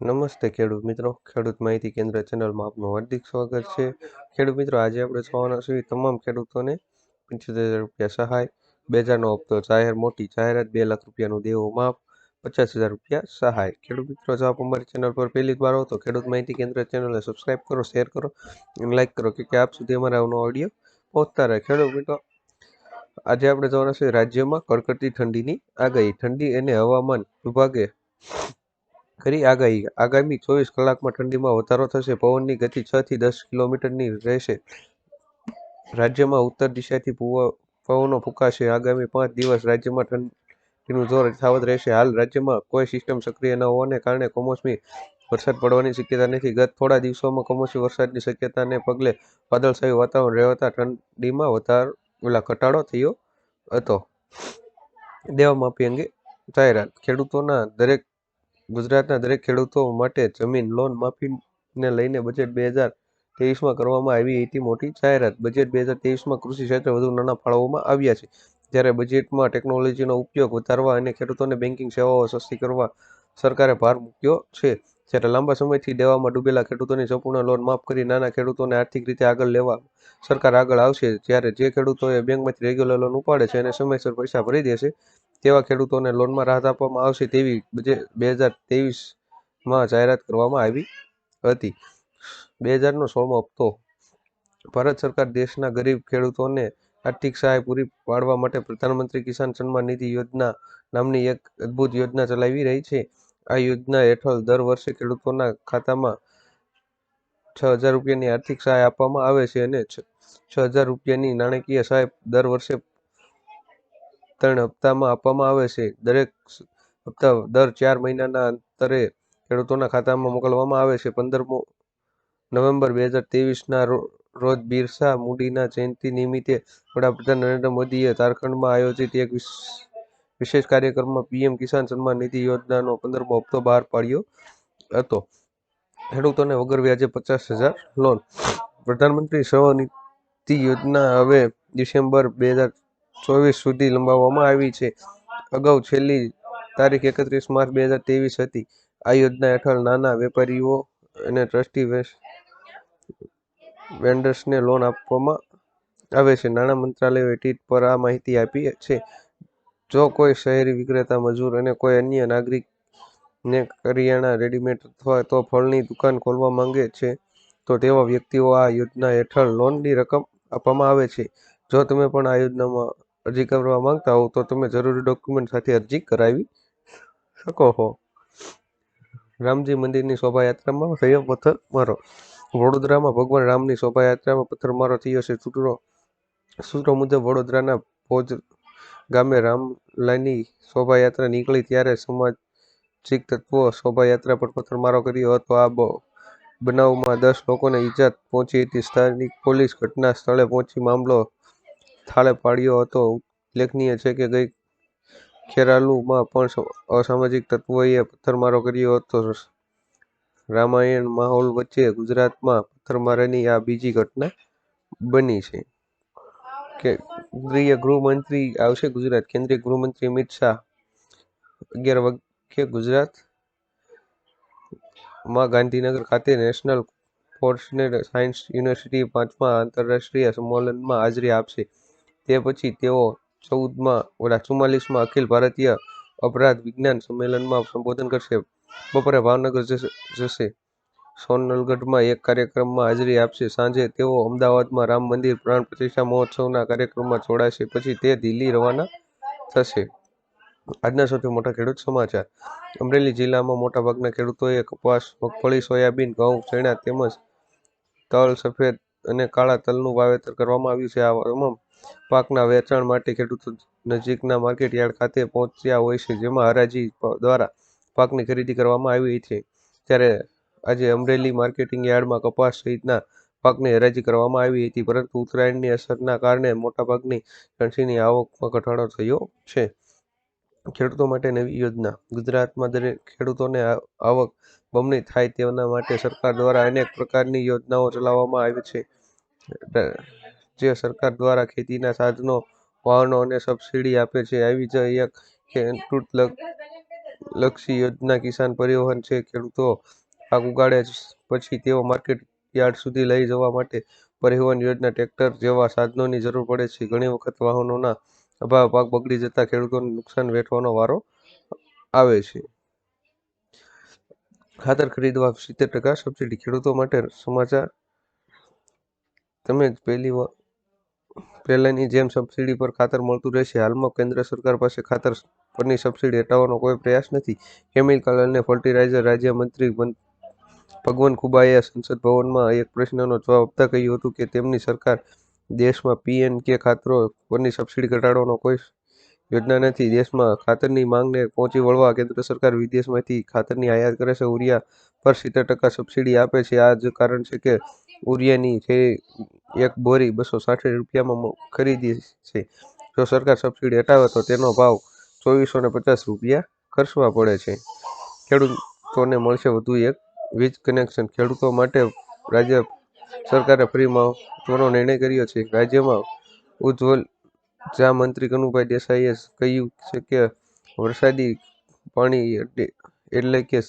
નમસ્તે ખેડૂત મિત્રો. ખેડૂત માહિતી કેન્દ્ર ચેનલમાં આપનું હાર્દિક સ્વાગત છે. ખેડૂત મિત્રો, આજે આપણે જોવાના છીએ તમામ ખેડૂતોને પંચોતેર હજાર રૂપિયા સહાય, બે હજારનો હપ્તો જાહેર, મોટી જાહેરાત, બે લાખ રૂપિયાનું દેવું માફ, પચાસ હજાર રૂપિયા સહાય. ખેડૂત મિત્રો, જો આપ અમારી ચેનલ પર પહેલી જ વાર હો તો ખેડૂત માહિતી કેન્દ્ર ચેનલને સબસ્ક્રાઇબ કરો શેર કરો અને લાઇક કરો કે કે આપ સુધી અમારા આવનો ઓડિયો પહોંચતા રહે. ખેડૂત મિત્રો, આજે આપણે જોવાના છીએ રાજ્યમાં કડકડતી ઠંડીની આગાહી. ઠંડી અને હવામાન વિભાગે કરી. આગાહી, આગામી ચોવીસ કલાકમાં ઠંડીમાં વધારો થશે. પવનની ગતિ છ થી દસ કિલોમીટરની રહેશે. રાજ્યમાં ઉત્તર દિશાથી પુવા- પવનો ફૂંકાશે. આગામી પાંચ દિવસ રાજ્યમાં ઠંડીનું જોર યથાવત રહેશે. હાલ રાજ્યમાં કોઈ સિસ્ટમ સક્રિય ન હોવાને કારણે કમોસમી વરસાદ પડવાની શક્યતા નથી. ગત થોડા દિવસોમાં કમોસમી વરસાદની શક્યતાને પગલે વાદળછાયું વાતાવરણ રહેતા ઠંડીમાં વધારો, ઓલા ઘટાડો થયો હતો. દેવા માફી અંગે જાહેરાત. ખેડૂતોના દરેક ગુજરાતના દરેક ખેડૂતો માટે જમીન લોન માફીને લઈને બજેટ બે હજાર ત્રેવીસમાં કરવામાં આવી હતી. મોટી જાહેરાત. બજેટ બે હજાર ત્રેવીસમાં કૃષિ ક્ષેત્રે વધુ નાણાં ફાળવવામાં આવ્યા છે. જ્યારે બજેટમાં ટેકનોલોજીનો ઉપયોગ વધારવા અને ખેડૂતોને બેન્કિંગ સેવાઓ સસ્તી કરવા સરકારે ભાર મૂક્યો છે. જ્યારે લાંબા સમયથી દેવામાં ડૂબેલા ખેડૂતોની સંપૂર્ણ લોન માફ કરી નાના ખેડૂતોને આર્થિક રીતે આગળ લેવા સરકાર આગળ આવશે. જ્યારે જે ખેડૂતોએ બેંકમાંથી રેગ્યુલર લોન ઉપાડે છે અને સમયસર પૈસા ભરી દેશે તેવા ખેડૂતોને લોનમાં રાહત આપવામાં આવશે તેવી બે હજાર ત્રેવીસમાં જાહેરાત કરવામાં આવી હતી. બે હજારનો સોળમો હપ્તો ભારત સરકાર દેશના ગરીબ ખેડૂતોને આર્થિક સહાય પૂરી પાડવા માટે પ્રધાનમંત્રી કિસાન સન્માન નિધિ યોજના નામની એક અદ્ભુત યોજના ચલાવી રહી છે. આ યોજના હેઠળ દર વર્ષે ખેડૂતોના ખાતામાં છ હજાર રૂપિયાની આર્થિક સહાય આપવામાં આવે છે અને છ હજાર રૂપિયાની નાણાકીય સહાય દર વર્ષે ત્રણ હપ્તામાં આપવામાં આવે છે. દરેક હપ્તા દર ચાર મહિનાના અંતરે ખેડૂતોના ખાતામાં મોકલવામાં આવે છે. પંદરમો નવેમ્બર બે હજાર ત્રેવીસના રોજ બિરસા મૂડીના જયંતિ નિમિત્તે વડાપ્રધાન નરેન્દ્ર મોદીએ ઝારખંડમાં આયોજિત એક વિશ- વિશેષ કાર્યક્રમમાં પીએમ કિસાન સન્માન નિધિ યોજનાનો પંદરમો હપ્તો બહાર પાડ્યો હતો. ખેડૂતોને વગર વ્યાજે પચાસ હજાર લોન. પ્રધાનમંત્રી સ્વનિધિ યોજના હવે ડિસેમ્બર બે હજાર ચોવીસ સુધી લંબાવવામાં આવી છે. અગાઉ છેલ્લી તારીખ એકત્રીસ માર્ચ બે હજાર ત્રેવીસ હતી. આ યોજના હેઠળ નાના વેપારીઓ અને ટ્રસ્ટી વેન્ડર્સને લોન આપવામાં આવે છે. નાણાં મંત્રાલયે ટ્વીટ પર આ માહિતી આપી છે. જો કોઈ શહેરી વિક્રેતા, મજૂર અને કોઈ અન્ય નાગરિકને કરિયાણા રેડીમેડ અથવા તો ફળની દુકાન ખોલવા માંગે છે, તો તેવા વ્યક્તિઓ આ યોજના હેઠળ લોનની રકમ આપવામાં આવે છે. જો તમે પણ આ યોજનામાં અરજી કરવા માંગતા હો તો તમે જરૂરી ડોક્યુમેન્ટ સાથે અરજી કરાવી શકો છો રામજી મંદિરની શોભાયાત્રામાં થયો પથ્થરમારો વડોદરામાં ભગવાન રામની શોભાયાત્રામાં પથ્થરમારો થયો છે. સૂત્રો સૂત્રો મુજબ વડોદરાના ભોજ ગામે રામલાની શોભાયાત્રા નીકળી ત્યારે સામાજિક તત્વો શોભાયાત્રા પર પથ્થરમારો કર્યો હતો. આ બનાવમાં દસ લોકોને ઈજા પહોંચી હતી. સ્થાનિક પોલીસ ઘટના સ્થળે પહોંચી મામલો થાળે પાડ્યો હતો. ઉલ્લેખનીય છે કે ગઈ ખેરાલુમાં પણ અસામાજિક તત્વોએ પથ્થરમારો કર્યો હતો. રામાયણ માહોલ વચ્ચે ગુજરાતમાં પથ્થરમારાની આ બીજી ઘટના બની છે. કે કેન્દ્રીય ગૃહમંત્રી આવશે ગુજરાત. કેન્દ્રીય ગૃહમંત્રી અમિત શાહ અગિયાર વાગ્યે ગુજરાતમાં ગાંધીનગર ખાતે નેશનલ ફોરેસ્ટ સાયન્સ યુનિવર્સિટી પાંચમા આંતરરાષ્ટ્રીય સંમેલનમાં હાજરી આપશે. તે પછી તેઓ ચૌદમાં ઓલા ચુમ્માલીસમાં અખિલ ભારતીય અપરાધ વિજ્ઞાન સંમેલનમાં સંબોધન કરશે. બપોરે ભાવનગર જશે. સોનલગઢમાં એક કાર્યક્રમમાં હાજરી આપશે. સાંજે તેઓ અમદાવાદમાં રામ મંદિર પ્રાણ પ્રતિષ્ઠા મહોત્સવના કાર્યક્રમમાં જોડાશે. પછી તે દિલ્હી રવાના થશે. આજના સૌથી મોટા ખેડૂત સમાચાર. અમરેલી જિલ્લામાં મોટાભાગના ખેડૂતોએ કપાસ, મગફળી, સોયાબીન, ઘઉં ચણા તેમજ તલ, સફેદ અને કાળા તલનું વાવેતર કરવામાં આવ્યું છે. આ તમામ પાકના વેચાણ માટે ખેડૂતો નજીકના માર્કેટ યાર્ડ ખાતે પહોંચ્યા હોય છે, જેમાં હરાજી દ્વારા પાકની ખરીદી કરવામાં આવી છે ત્યારે આજે અમરેલી માર્કેટિંગ યાર્ડમાં કપાસ સહિતના પાકની હરાજી કરવામાં આવી હતી, પરંતુ ઉત્તરાયણની અસરના કારણે મોટાભાગની કણસીની આવકમાં ઘટાડો થયો છે. ખેડૂતો માટે નવી યોજના. ગુજરાતમાં દરેક ખેડૂતોને આવક બમણી થાય તેના માટે સરકાર દ્વારા અનેક પ્રકારની યોજનાઓ ચલાવવામાં આવે છે. જે સરકાર દ્વારા ખેતીના સાધનો, વાહનો અને સબસિડી આપે છે. આવી જ એક લક્ષી યોજના કિસાન પરિવહન છે. ખેડૂતો પાક ઉગાડે પછી તેઓ માર્કેટ યાર્ડ સુધી લઈ જવા માટે પરિવહન યોજના, ટ્રેક્ટર જેવા સાધનોની જરૂર પડે છે. ઘણી વખત વાહનોના અભાવે પાક બગડી જતા ખેડૂતોને નુકસાન વેઠવાનો વારો આવે છે. ખાતર ખરીદવા સિત્તેર ટકા સબસિડી. ખેડૂતો માટે સમાચાર, તમે પહેલી વા- પહેલાની જેમ સબસિડી પર ખાતર મળતું રહેશે, હાલમાં કેન્દ્ર સરકાર પાસે ખાતર પરની સબસિડી હટાવવાનો કોઈ પ્રયાસ નથી. કેમિકલ અને ફર્ટિલાઇઝર રાજ્યમંત્રી ભગવાન ખુબાએ સંસદ ભવનમાં એક પ્રશ્નનો જવાબ આપતા કહ્યું હતું કે તેમની સરકાર દેશમાં પીએન કે ખાતરો પરની સબસિડી ઘટાડવાનો કોઈ યોજના નથી. દેશમાં ખાતરની માંગને પહોંચી વળવા કેન્દ્ર સરકાર વિદેશમાંથી ખાતરની આયાત કરે છે. ઉરિયા પર સિત્તેર ટકા સબસિડી આપે છે. આ જ કારણ છે કે ઉરિયાની થેલી એક બોરી બસો સાઠ રૂપિયામાં ખરીદી છે. જો સરકાર સબસિડી હટાવે તો તેનો ભાવ ચોવીસો ને પચાસ રૂપિયા ખર્ચવા પડે છે. ખેડૂતોને મળશે વધુ એક વીજ કનેક્શન ખેડૂતો માટે રાજ્ય સરકારે ફ્રીમાં મહત્વનો નિર્ણય કર્યો છે. રાજ્યમાં ઉજ્જવલ જા મંત્રી કનુભાઈ દેસાઈએ કહ્યું છે કે વરસાદી પાણી એટલે કે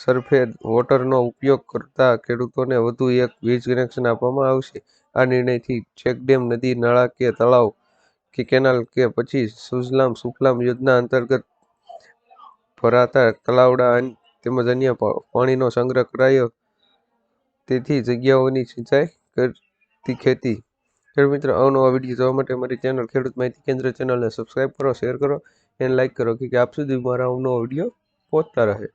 સરફેદ વોટરનો ઉપયોગ કરતા ખેડૂતોને વધુ એક વીજ કનેક્શન આપવામાં આવશે. આ નિર્ણયથી ચેકડેમ નદી, નાળા કે તળાવ કે કેનાલ કે પછી સુજલામ સુફલામ યોજના અંતર્ગત ભરાતા તલાવડા તેમજ અન્ય પાણીનો સંગ્રહ કરાયો. તેથી જગ્યાઓની સિંચાઈ કરતી ખેતી. ખેડૂત મિત્રો અવનવા વીડિયો જોવા માટે મારી ચેનલ ખેડૂત માહિતી કેન્દ્ર ચેનલને સબસ્ક્રાઈબ કરો, શેર કરો અને લાઇક કરો કે આપ સુધી મારા અવનવો વીડિયો પહોંચતા રહે.